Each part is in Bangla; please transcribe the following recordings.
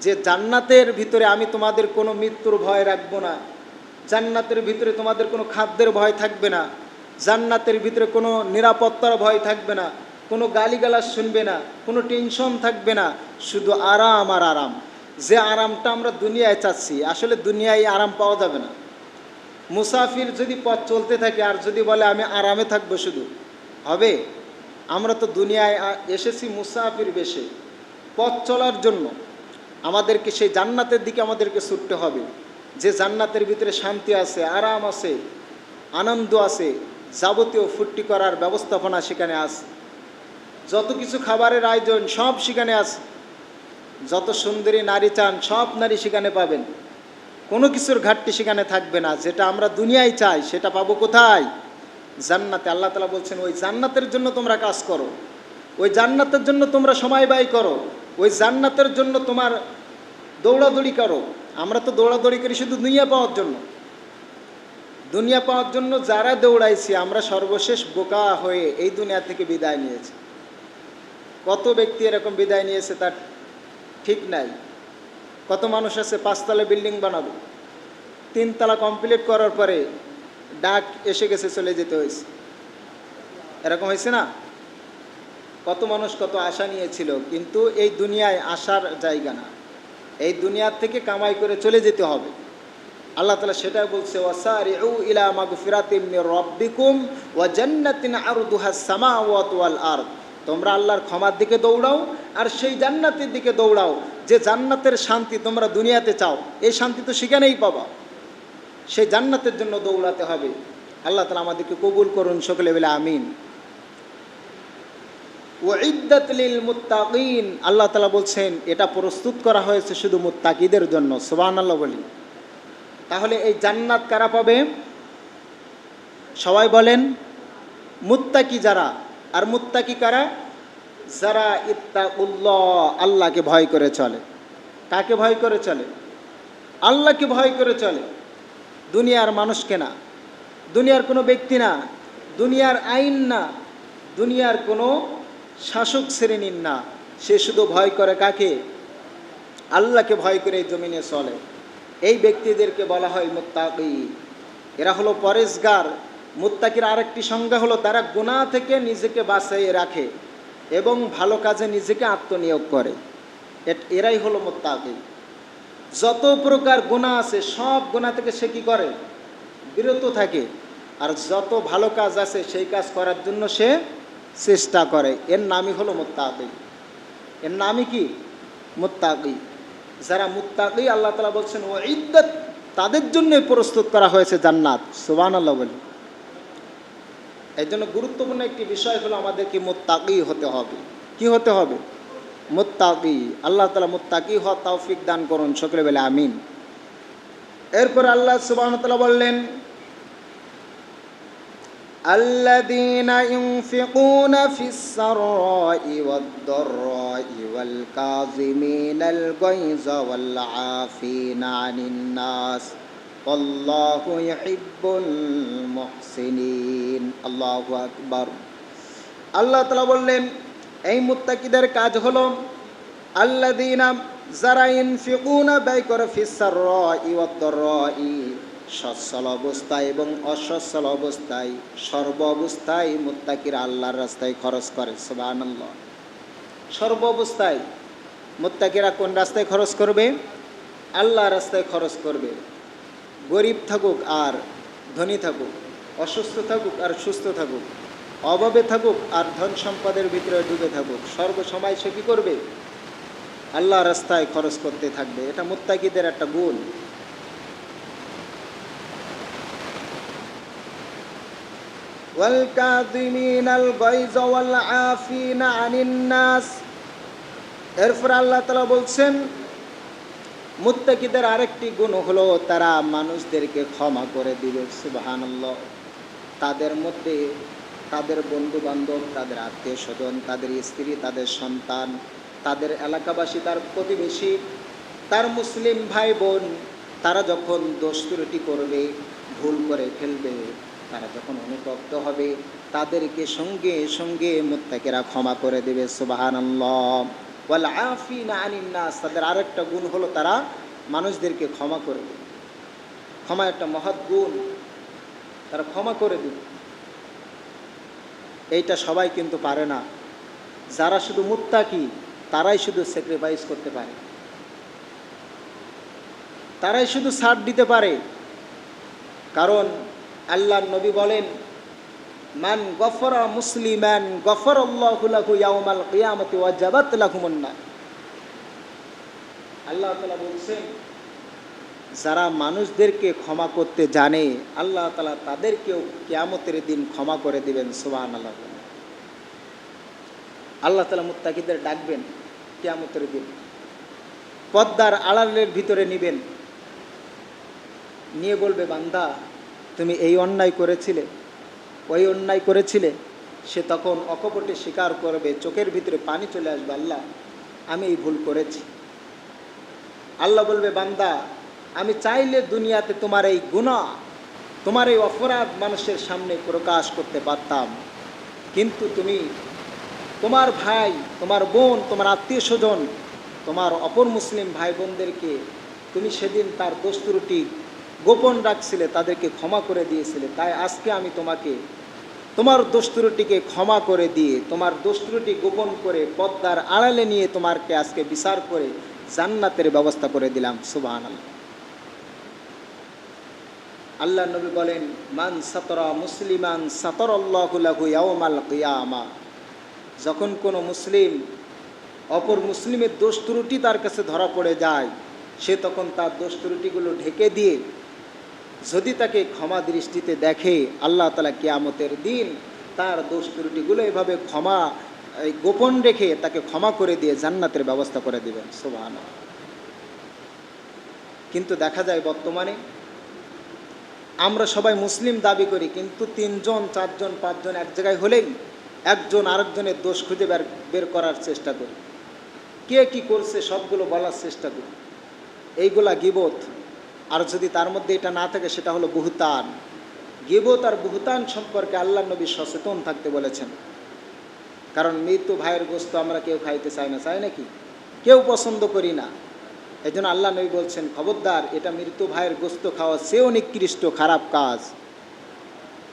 যে জান্নাতের ভিতরে আমি তোমাদের কোনো মৃত্যুর ভয় রাখব না। জান্নাতের ভিতরে তোমাদের কোনো খাদ্যের ভয় থাকবে না। জান্নাতের ভিতরে কোনো নিরাপত্তার ভয় থাকবে না। কোনো গালিগালাজ শুনবে না। কোনো টেনশন থাকবে না। শুধু আরাম আর আরাম। যে আরামটা আমরা দুনিয়ায় চাচ্ছি, আসলে দুনিয়ায় আরাম পাওয়া যাবে না। মুসাফির যদি পথ চলতে থাকে আর যদি বলে আমি আরামে থাকব শুধু, হবে? আমরা তো দুনিয়ায় এসেছি মুসাফির বেশে। পথ চলার জন্য। আমাদেরকে সেই জান্নাতের দিকে আমাদেরকে ছুটতে হবে। যে জান্নাতের ভিতরে শান্তি আছে, আরাম আছে, আনন্দ আছে, যাবতীয় ফুর্তি করার ব্যবস্থাপনা সেখানে আছে যত কিছু খাবারের আয়োজন সব সেখানে আছে যত সুন্দরী নারী চান সব নারী সেখানে পাবেন। কোনো কিছুর ঘাটতি সেখানে থাকবে না। যেটা আমরা দুনিয়ায় চাই, সেটা পাবো কোথায়? জান্নাতে। আল্লাহ তালা বলছেন, ওই জান্নাতের জন্য তোমরা কাজ করো। ওই জান্নাতের জন্য তোমরা সময় ব্যয় করো। ওই জান্নাতের জন্য তোমার দৌড়াদৌড়ি করো। আমরা তো দৌড়াদৌড়ি করি শুধু দুনিয়া পাওয়ার জন্য। দুনিয়া পাওয়ার জন্য যারা দৌড়াইছি, আমরা সর্বশেষ বোকা হয়ে এই দুনিয়া থেকে বিদায় নিয়েছি। কত ব্যক্তি এরকম বিদায় নিয়েছে তার ঠিক নাই। কত মানুষ আছে, পাঁচতলা বিল্ডিং বানাবো। তিনতলা কমপ্লিট করার পরে ডাক এসে গেছে, চলে যেতে হয়েছে। এরকম হয়েছে না? কত মানুষ কত আশা নিয়েছিল, কিন্তু এই দুনিয়ায় আসার জায়গা না। এই দুনিয়ার থেকে কামাই করে চলে যেতে হবে। আল্লাহ তালা সেটাই বলছে ওয়া ওয়াল তোমরা আল্লাহর ক্ষমার দিকে দৌড়াও আর সেই জান্নাতের দিকে দৌড়াও। যে জান্নাতের শান্তি তোমরা দুনিয়াতে চাও, এই শান্তি তো সেখানেই পাবা। সেই জান্নাতের জন্য দৌড়াতে হবে। আল্লাহ তালা আমাদেরকে কবুল করুন সকলে বলে আমিন। ওইদ্দাত লিল মুত্তাকিন। আল্লাহ তালা বলছেন, এটা প্রস্তুত করা হয়েছে শুধু মুত্তাকিদের জন্য সুবাহ আল্লাহ বলি। তাহলে এই জান্নাত কারা পাবে? সবাই বলেন, মুত্তাকি যারা। আর মুত্তাকি কারা? যারা ইত্তা ইত্তাকুল্লাহ, আল্লাহকে ভয় করে চলে। কাকে ভয় করে চলে? আল্লাহকে ভয় করে চলে। দুনিয়ার মানুষকে না। দুনিয়ার কোনো ব্যক্তি না। দুনিয়ার আইন না। দুনিয়ার কোনো শাসক শ্রেণির না, সে শুধু ভয় করে কাকে? আল্লাহকে ভয় করে জমিনে চলে। এই ব্যক্তিদেরকে বলা হয় মুত্তাকি। এরা হলো পরেশগার। মুত্তাকির আরেকটি সংজ্ঞা হলো তারা গুণা থেকে নিজেকে বাঁচিয়ে রাখে এবং ভালো কাজে নিজেকে আত্মনিয়োগ করে। এরাই হলো মুত্তাকি। যত প্রকার গুণা আছে, সব গুণা থেকে সে কী করে? বিরত থাকে। আর যত ভালো কাজ আছে, সেই কাজ করার জন্য সে চেষ্টা করে এর নামই হলো মুত্তাকি। এর নামই কি? মুত্তাকি। যারা মুত্তাকি, আল্লাহ তালা বলছেন ও ইদ্দত তাদের জন্যই প্রস্তুত করা হয়েছে জান্নাত। সুবান আল্লাহ বলি। এই জন্য গুরুত্বপূর্ণ একটি বিষয় হলো আমাদেরকে মুত্তাকি হতে হবে। কি হতে হবে? মুত্তাকি। আল্লাহ তালা মুত্তাকি হওয়া তৌফিক দান করুন। সকলে বেলে আমিন। এরপর আল্লাহ সুবাহ বললেন الذين ينفقون في السراء والضراء والكاظمين الغيظ والعافين عن الناس والله يحب المحسنين الله أكبر আল্লাহ তালা বললেন এই মুত্তাকিদের কাজ হলো আল্লাদিনা যারা ইনফিকুনা ব্যয় করে ফিসার ই সচ্ছল অবস্থায় এবং অসচ্ছল অবস্থায়, সর্ব অবস্থায় মুত্তাকিরা আল্লাহর রাস্তায় খরচ করে সুবহানাল্লাহ। সর্ব অবস্থায় মুত্তাকিরা কোন রাস্তায় খরচ করবে? আল্লাহ রাস্তায় খরচ করবে। গরিব থাকুক আর ধনী থাকুক, অসুস্থ থাকুক আর সুস্থ থাকুক, অভাবে থাকুক আর ধন সম্পদের ভিতরে ডুবে থাকুক সর্বসময় সে কী করবে? আল্লাহ রাস্তায় খরচ করতে থাকবে। এটা মুত্তাকিদের একটা গুণ والكاظمين الغيظ والعافين عن الناس এরপর আল্লাহ তালা বলছেন মুত্তাকিদের আরেকটি গুণ হলো তারা মানুষদেরকে ক্ষমা করে দিবে সুবহানাল্লাহ তাদের মধ্যে তাদের বন্ধু বান্ধব তাদের আত্মীয় স্বজন তাদের স্ত্রী তাদের সন্তান তাদের এলাকাবাসী তার প্রতিবেশী তার মুসলিম ভাই বোন তারা যখন দোষ ত্রুটি করবে ভুল করে ফেলবে তারা যখন অনুতপ্ত হবে, তাদেরকে সঙ্গে সঙ্গে মুত্তাকেরা ক্ষমা করে দেবে, সুবাহানাল্লাহ। ওয়াল আফিনা আনিন নাস, তাদের আরেকটা গুণ হলো তারা মানুষদেরকে ক্ষমা করে দেবে। ক্ষমা একটা মহৎ গুণ, তারা ক্ষমা করে দেবে। এইটা সবাই কিন্তু পারে না। যারা শুধু মুত্তাকি, তারাই শুধু স্যাক্রিফাইস করতে পারে। তারাই শুধু ছাড় দিতে পারে। কারণ আল্লাহ নবী বলেন, মান গফরা মুসলিমান গফর আল্লাহু ইয়াউমাল কিয়ামতি ওয়া জাবাত লাহুমুন আল্লাহ তাআলা বলছেন, যারা মানুষদেরকে ক্ষমা করতে জানে, আল্লাহ তাআলা তাদেরকেও কিয়ামতের দিন ক্ষমা করে দিবেন, সুবহানাল্লাহ। আল্লাহ তাআলা মুত্তাকিদের ডাকবেন, কিয়ামতের দিন। পদ্মার আড়ালের ভিতরে নিবেন। নিয়ে বলবে, বান্দা তুমি এই অন্যায় করেছিলে, ওই অন্যায় করেছিলে, সে তখন অকপটে স্বীকার করবে, চোখের ভিতরে পানি চলে আসবে, আল্লাহ, আমি এই ভুল করেছি। আল্লাহ বলবে, বান্দা, আমি চাইলে দুনিয়াতে তোমার এই গুণা তোমার এই অপরাধ মানুষের সামনে প্রকাশ করতে পারতাম। কিন্তু তুমি তোমার ভাই, তোমার বোন, তোমার আত্মীয় স্বজন, তোমার অপর মুসলিম ভাই বোনদেরকে তুমি সেদিন তার দোষ ত্রুটি গোপন রাখছিলে, তাদেরকে ক্ষমা করে দিয়েছিলে। তাই আজকে আমি তোমাকে, তোমার দোষ ত্রুটিকে ক্ষমা করে দিয়ে, তোমার দোষ ত্রুটি গোপন করে পদ্মার আড়ালে নিয়ে তোমারকে আজকে বিচার করে জান্নাতের ব্যবস্থা করে দিলাম। সুবাহ আল্লাহ নবী বলেন, মান সাতরা মুসলিমান সাতর আল্লাহুল্লাহু যখন কোনো মুসলিম, অপর মুসলিমের দোষ ত্রুটি তার কাছে ধরা পড়ে যায়, সে তখন তার দোষ ত্রুটিগুলো ঢেকে দিয়ে যদি তাকে ক্ষমা দৃষ্টিতে দেখে আল্লাহ তালা কিয়ামতের দিন তার দোষ ত্রুটিগুলো এভাবে ক্ষমা গোপন রেখে তাকে ক্ষমা করে দিয়ে জান্নাতের ব্যবস্থা করে দিবেন। সোভান কিন্তু দেখা যায় বর্তমানে আমরা সবাই মুসলিম দাবি করি, কিন্তু তিনজন, চারজন, পাঁচজন এক জায়গায় হলেই একজন আরেকজনের দোষ খুঁজে বের বের করার চেষ্টা করি। কে কি করছে সবগুলো বলার চেষ্টা করি। এইগুলা গিবত। আর যদি তার মধ্যে এটা না থাকে, সেটা হলো বুহতান। গিবত আর বুহতান সম্পর্কে আল্লাহ নবী সচেতন থাকতে বলেছেন। কারণ মৃত্যু ভাইয়ের গোস্ত আমরা কেউ খাইতে চাই না, চাই নাকি? কেউ পছন্দ করি না। এই জন্য আল্লাহ নবী বলছেন, খবরদার, এটা মৃত্যু ভাইয়ের গোস্ত খাওয়া সেও নিকৃষ্ট, খারাপ কাজ।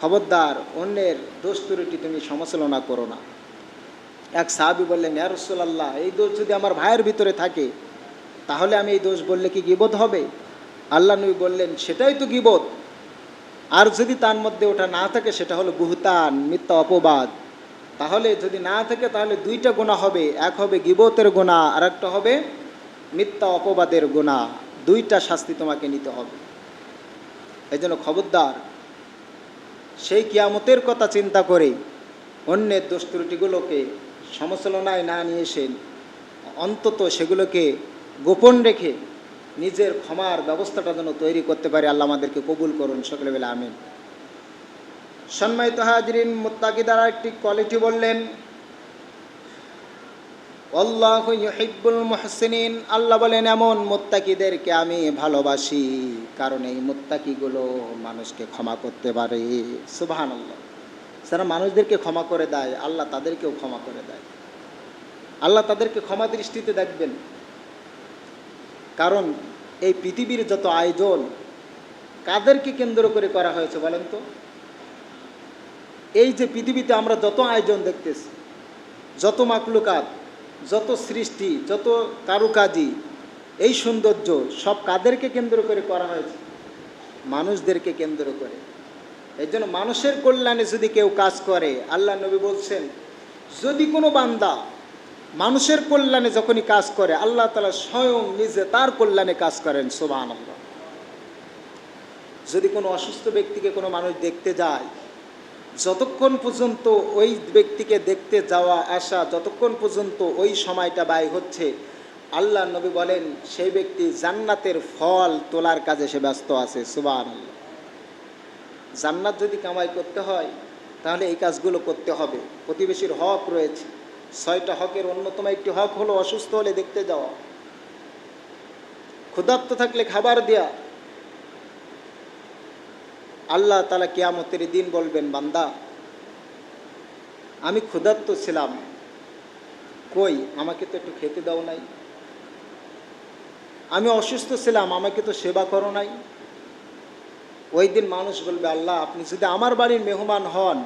খবরদার, অন্যের দোষ ত্রুটি তুমি সমালোচনা করো না। এক সাহাবি বললেন, ইয়া রাসূলুল্লাহ, এই দোষ যদি আমার ভাইয়ের ভিতরে থাকে, তাহলে আমি এই দোষ বললে কি গিবোধ হবে? আল্লাহ নবী বললেন, সেটাই তো গিবত। আর যদি তার মধ্যে ওটা না থাকে, সেটা হলো বুহতান মিথ্যা অপবাদ। তাহলে যদি না থাকে, তাহলে দুইটা গোনা হবে। এক হবে গিবতের গোনা আর একটা হবে মিথ্যা অপবাদের গোনা দুইটা শাস্তি তোমাকে নিতে হবে। এই জন্য খবরদার, সেই কিয়ামতের কথা চিন্তা করে অন্যের দোষ ত্রুটিগুলোকে সমালোচনায় না নিয়ে এসে অন্তত সেগুলোকে গোপন রেখে নিজের ক্ষমার ব্যবস্থাটা যেন তৈরি করতে পারি, আল্লাহ আমাদেরকে কবুল করুন। সকলে বেলা আমিন। সম্মানিত হাজরিন মুত্তাকি দ্বারা একটি কোয়ালিটি বললেন ইউহিব্বুল মুহসিনিন। আল্লাহ বলেন, এমন মোত্তাকিদেরকে আমি ভালোবাসি, কারণ এই মুত্তাকিগুলো মানুষকে ক্ষমা করতে পারে। সুবহান আল্লাহ যারা মানুষদেরকে ক্ষমা করে দেয়, আল্লাহ তাদেরকেও ক্ষমা করে দেয়। আল্লাহ তাদেরকে ক্ষমা দৃষ্টিতে দেখবেন। কারণ এই পৃথিবীর যত আয়োজন, কাদেরকে কেন্দ্র করে করা হয়েছে বলেন তো? এই যে পৃথিবীতে আমরা যত আয়োজন দেখতেছি, যত মাকলুকাত, যত সৃষ্টি, যত কারুকাজি, এই সৌন্দর্য সব কাদেরকে কেন্দ্র করে করা হয়েছে? মানুষদেরকে কেন্দ্র করে। এই জন্য মানুষের কল্যাণে যদি কেউ কাজ করে, আল্লাহ নবী বলছেন, যদি কোনো বান্দা মানুষের কল্যাণে যখনই কাজ করে, আল্লাহ তালা স্বয়ং নিজে তার কল্যাণে কাজ করেন আল্লাহ যদি কোনো অসুস্থ ব্যক্তিকে কোনো মানুষ দেখতে যায়, যতক্ষণ পর্যন্ত ওই ব্যক্তিকে দেখতে যাওয়া, আসা, যতক্ষণ পর্যন্ত ওই সময়টা ব্যয় হচ্ছে, আল্লাহ নবী বলেন, সেই ব্যক্তি জান্নাতের ফল তোলার কাজে সে ব্যস্ত আছে সুবান জান্নাত যদি কামাই করতে হয়, তাহলে এই কাজগুলো করতে হবে। প্রতিবেশীর হক রয়েছে। ছয়টা হকের অন্যতম একটি হক হলো অসুস্থ হলে দেখতে যাওয়া। ক্ষুধার্ত থাকলে খাবার দেয়া। আল্লাহ তালা কিয়ামতের দিন বলবেন, বান্দা, আমি ক্ষুধার্ত ছিলাম। কই, আমাকে তো একটু খেতে দাও নাই। আমি অসুস্থ ছিলাম, আমাকে তো সেবা করো নাই। ওই দিন মানুষ বলবে, আল্লাহ, আপনি যদি আমার বাড়ির মেহমান হন,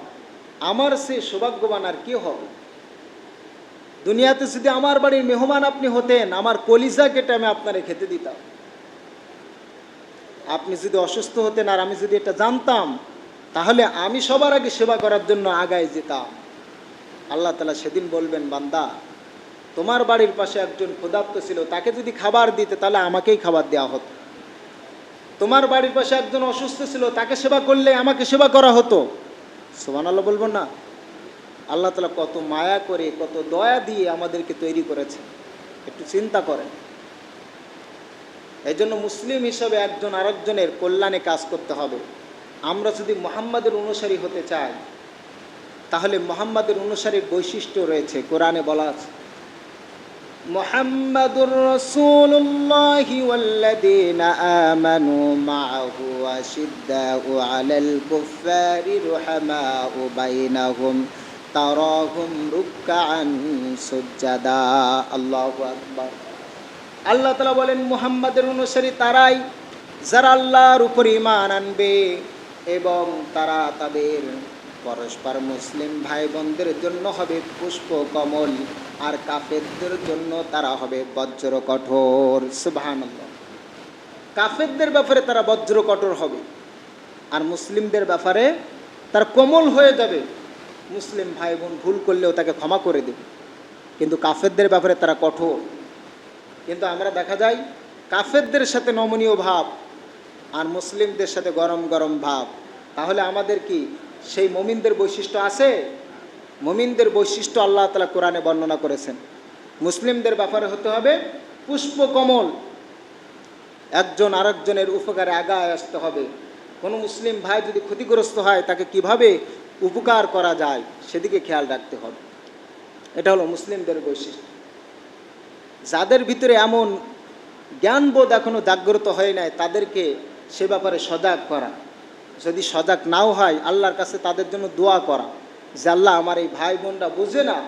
আমার সে সৌভাগ্যবান আর কে হবে? দুনিয়াতে যদি আমার বাড়ির মেহমান আপনি হতেন, আমার কলিজা কেটে আমি আপনারে খেতে দিতাম। আপনি যদি অসুস্থ হতেন আর আমি যদি এটা জানতাম, তাহলে আমি সবার আগে সেবা করার জন্য আগায় যেতাম। আল্লাহ তালা সেদিন বলবেন, বান্দা, তোমার বাড়ির পাশে একজন ক্ষুধার্ত ছিল, তাকে যদি খাবার দিতে, তাহলে আমাকেই খাবার দেওয়া হতো। তোমার বাড়ির পাশে একজন অসুস্থ ছিল, তাকে সেবা করলে আমাকে সেবা করা হতো। সোমান আল্লাহ বলব না। আল্লাহ তালা কত মায়া করে, কত দয়া দিয়ে আমাদেরকে তৈরি করেছে। একটু চিন্তা করেন। এই জন্য মুসলিম হিসাবে একজন আরেকজনের কল্যাণে কাজ করতে হবে। আমরা যদি মোহাম্মদের অনুসারী হতে চাই, তাহলে মোহাম্মদের অনুসারীর বৈশিষ্ট্য রয়েছে, কোরআনে বলা আছে। মোহাম্মদুর রসুল্লাহি ওয়াল্লাযীনা আমানু মাআহু আলাল রুহামাউ বাইনাহুম। তারহুম রুকান সুজাদা আল্লাহ আকবর। আল্লাহ তালা বলেন, মুহাম্মাদের অনুসারী তারাই যারা আল্লাহর উপর ইমান আনবে এবং তারা তাদের পরস্পর মুসলিম ভাই বোনদের জন্য হবে পুষ্প কমল আর কাফেরদের জন্য তারা হবে বজ্র কঠোর। সুভানন্দ কাফেরদের ব্যাপারে তারা বজ্র কঠোর হবে আর মুসলিমদের ব্যাপারে তার কোমল হয়ে যাবে। মুসলিম ভাই বোন ভুল করলেও তাকে ক্ষমা করে দেবে। কিন্তু কাফেরদের ব্যাপারে তারা কঠোর। কিন্তু আমরা দেখা যায়, কাফেরদের সাথে নমনীয় ভাব আর মুসলিমদের সাথে গরম গরম ভাব। তাহলে আমাদের কি সেই মমিনদের বৈশিষ্ট্য আছে? মমিনদের বৈশিষ্ট্য আল্লাহ তালা কোরআনে বর্ণনা করেছেন। মুসলিমদের ব্যাপারে হতে হবে পুষ্পকমল একজন আরেকজনের উপকারে আগায় আসতে হবে। কোনো মুসলিম ভাই যদি ক্ষতিগ্রস্ত হয়, তাকে কীভাবে উপকার করা যায়, সেদিকে খেয়াল রাখতে হবে। এটা হলো মুসলিমদের বৈশিষ্ট্য। যাদের ভিতরে এমন জ্ঞানবোধ এখনও জাগ্রত হয় নাই, তাদেরকে সে ব্যাপারে সজাগ করা। যদি সজাগ নাও হয়, আল্লাহর কাছে তাদের জন্য দোয়া করা যে, আল্লাহ, আমার এই ভাই বোনরা বুঝে না।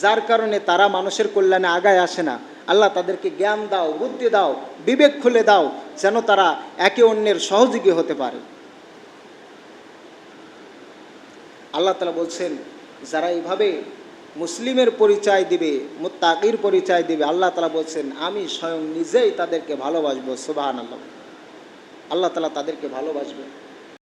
যার কারণে তারা মানুষের কল্যাণে আগায় আসে না। আল্লাহ, তাদেরকে জ্ঞান দাও, বুদ্ধি দাও, বিবেক খুলে দাও, যেন তারা একে অন্যের সহযোগী হতে পারে। আল্লাহ তালা বলছেন, যারা এইভাবে মুসলিমের পরিচয় দিবে, মুত্তাকির পরিচয় দিবে, আল্লাহ তালা বলছেন, আমি স্বয়ং নিজেই তাদেরকে ভালোবাসবো সুবাহান আল্লাহ আল্লাহ তালা তাদেরকে ভালোবাসবে।